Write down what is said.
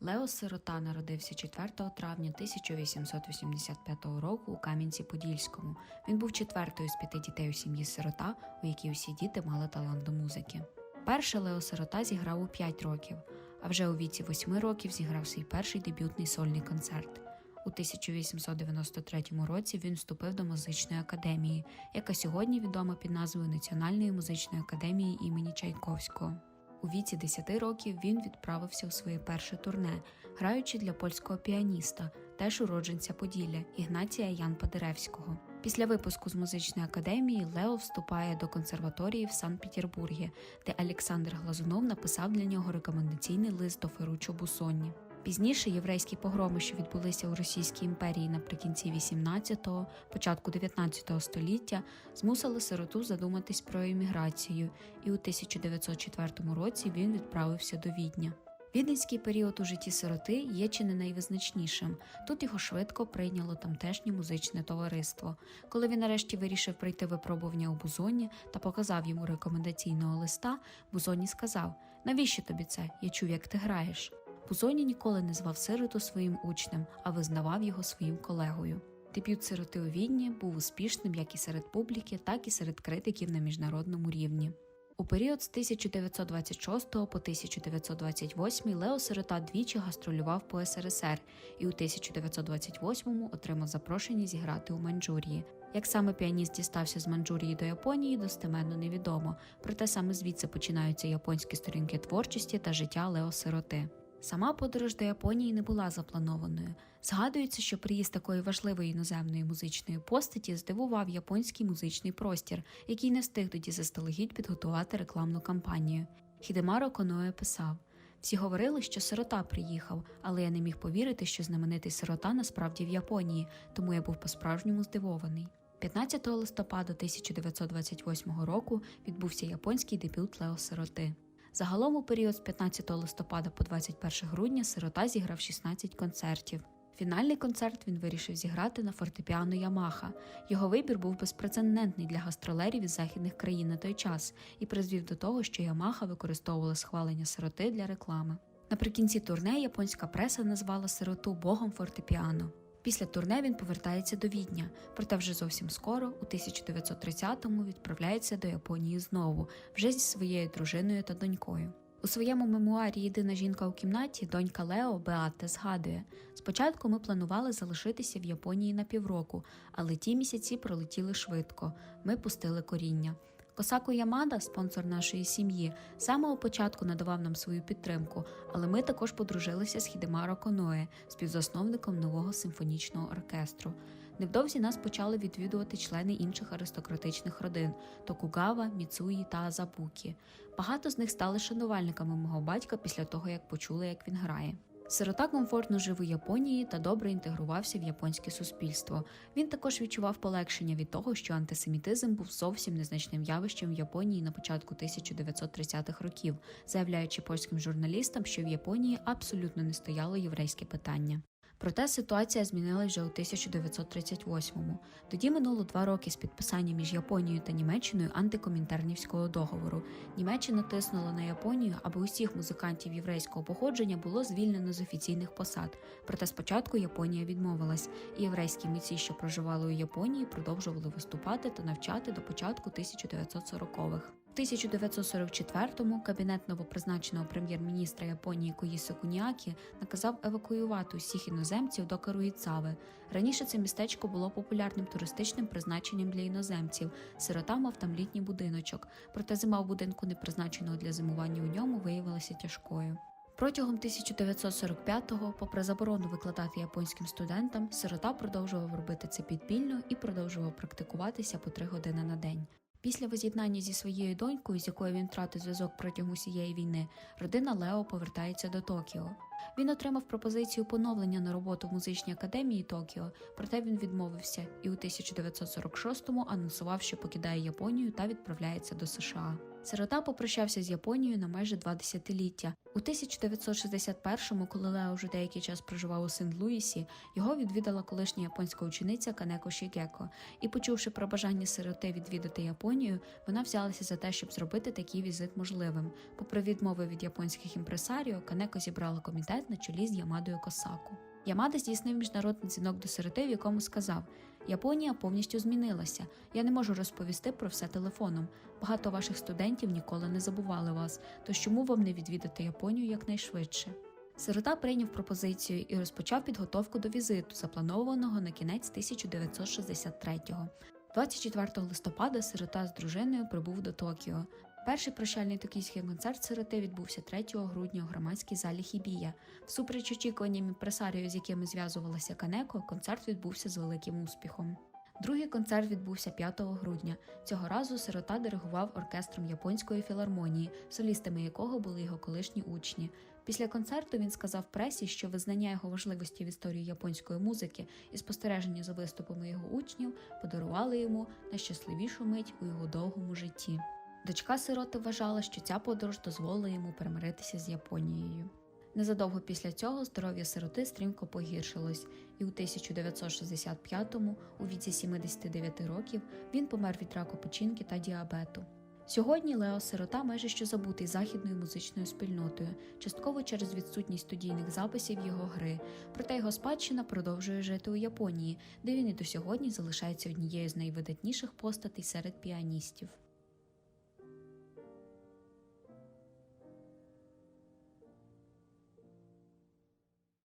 Лео Сирота народився 4 травня 1885 року у Кам'янці-Подільському. Він був четвертою з п'яти дітей у сім'ї сирота, у якій усі діти мали талант до музики. Перше Лео Сирота зіграв у 5 років, а вже у віці 8 років зіграв свій перший дебютний сольний концерт. У 1893 році він вступив до музичної академії, яка сьогодні відома під назвою Національної музичної академії імені Чайковського. У віці 10 років він відправився у своє перше турне, граючи для польського піаніста, теж уродженця Поділля Ігнатія Ян Падеревського. Після випуску з музичної академії Лео вступає до консерваторії в Санкт-Петербургі, де Олександр Глазунов написав для нього рекомендаційний лист до Феручо Бусонні. Пізніше єврейські погроми, що відбулися у Російській імперії наприкінці 18-го, початку 19-го століття, змусили сироту задуматись про еміграцію, і у 1904 році він відправився до Відня. Віденський період у житті сироти є чи не найвизначнішим. Тут його швидко прийняло тамтешнє музичне товариство. Коли він нарешті вирішив пройти випробування у Бузоні та показав йому рекомендаційного листа, Бузоні сказав: Навіщо тобі це? Я чув, як ти граєш. Бузоні ніколи не звав сироту своїм учнем, а визнавав його своїм колегою. Дебют сироти у Відні був успішним як і серед публіки, так і серед критиків на міжнародному рівні. У період з 1926 по 1928 Лео Сирота двічі гастролював по СРСР і у 1928-му отримав запрошення зіграти у Маньчжурії. Як саме піаніст дістався з Маньчжурії до Японії, достеменно невідомо, проте саме звідси починаються японські сторінки творчості та життя Лео Сироти. Сама подорож до Японії не була запланованою. Згадується, що приїзд такої важливої іноземної музичної постаті здивував японський музичний простір, який не встиг тоді заздалегідь підготувати рекламну кампанію. Хідемаро Коноe писав: всі говорили, що сирота приїхав, але я не міг повірити, що знаменитий сирота насправді в Японії, тому я був по-справжньому здивований. 15 листопада 1928 року відбувся японський дебют Лео Сироти. Загалом у період з 15 листопада по 21 грудня сирота зіграв 16 концертів. Фінальний концерт він вирішив зіграти на фортепіано Ямаха. Його вибір був безпрецедентний для гастролерів із західних країн на той час і призвів до того, що Ямаха використовувала схвалення сироти для реклами. Наприкінці турне японська преса назвала сироту богом фортепіано. Після турне він повертається до Відня, проте вже зовсім скоро, у 1930-му, відправляється до Японії знову, вже зі своєю дружиною та донькою. У своєму мемуарі Єдина жінка у кімнаті донька Лео Беате згадує: спочатку ми планували залишитися в Японії на півроку, але ті місяці пролетіли швидко. Ми пустили коріння. Косаку Ямада, спонсор нашої сім'ї, з самого початку надавав нам свою підтримку, але ми також подружилися з Хідемаро Коноe, співзасновником нового симфонічного оркестру. Невдовзі нас почали відвідувати члени інших аристократичних родин Токугава, Міцуї та Азабукі. Багато з них стали шанувальниками мого батька після того, як почули, як він грає. Сирота комфортно жив у Японії та добре інтегрувався в японське суспільство. Він також відчував полегшення від того, що антисемітизм був зовсім незначним явищем в Японії на початку 1930-х років, заявляючи польським журналістам, що в Японії абсолютно не стояло єврейське питання. Проте ситуація змінилася вже у 1938-му. Тоді минуло два роки з підписання між Японією та Німеччиною антикомінтернівського договору. Німеччина тиснула на Японію, аби усіх музикантів єврейського походження було звільнено з офіційних посад. Проте спочатку Японія відмовилась, і єврейські митці, що проживали у Японії, продовжували виступати та навчати до початку 1940-х. У 1944-му кабінет новопризначеного прем'єр-міністра Японії Коїсо Куніакі наказав евакуювати усіх іноземців до Каруїцави. Раніше це містечко було популярним туристичним призначенням для іноземців. Сирота мав там літній будиночок, проте зима в будинку, не призначеного для зимування у ньому, виявилася тяжкою. Протягом 1945-го, попри заборону викладати японським студентам, сирота продовжував робити це підпільно і продовжував практикуватися по три години на день. Після воз'єднання зі своєю донькою, з якою він втратив зв'язок протягом усієї війни, родина Лео повертається до Токіо. Він отримав пропозицію поновлення на роботу в музичній академії Токіо, проте він відмовився і у 1946-му анонсував, що покидає Японію та відправляється до США. Сирота попрощався з Японією на майже два десятиліття. У 1961-му, коли Лео вже деякий час проживав у Сент-Луїсі, його відвідала колишня японська учениця Канеко Шігеко. І, почувши про бажання сироти відвідати Японію, вона взялася за те, щоб зробити такий візит можливим. Попри відмови від японських імпресаріо, Канеко зібрала комітет на чолі з Ямадою Косаку. Ямада здійснив міжнародний дзвінок до сироти, в якому сказав: Японія повністю змінилася. Я не можу розповісти про все телефоном. Багато ваших студентів ніколи не забували вас, тож чому вам не відвідати Японію якнайшвидше? Сирота прийняв пропозицію і розпочав підготовку до візиту, запланованого на кінець 1963-го. 24 листопада сирота з дружиною прибув до Токіо. Перший прощальний токійський концерт сироти відбувся 3 грудня у громадській залі Хібія. Всупереч очікуванням імпресаріо, з якими зв'язувалася Канеко, концерт відбувся з великим успіхом. Другий концерт відбувся 5 грудня. Цього разу сирота диригував оркестром японської філармонії, солістами якого були його колишні учні. Після концерту він сказав пресі, що визнання його важливості в історії японської музики і спостереження за виступами його учнів подарували йому найщасливішу мить у його довгому житті. Дочка сироти вважала, що ця подорож дозволила йому перемиритися з Японією. Незадовго після цього здоров'я сироти стрімко погіршилось, і у 1965-му, у віці 79 років, він помер від раку печінки та діабету. Сьогодні Лео Сирота майже що забутий західною музичною спільнотою, частково через відсутність студійних записів його гри. Проте його спадщина продовжує жити у Японії, де він і до сьогодні залишається однією з найвидатніших постатей серед піаністів.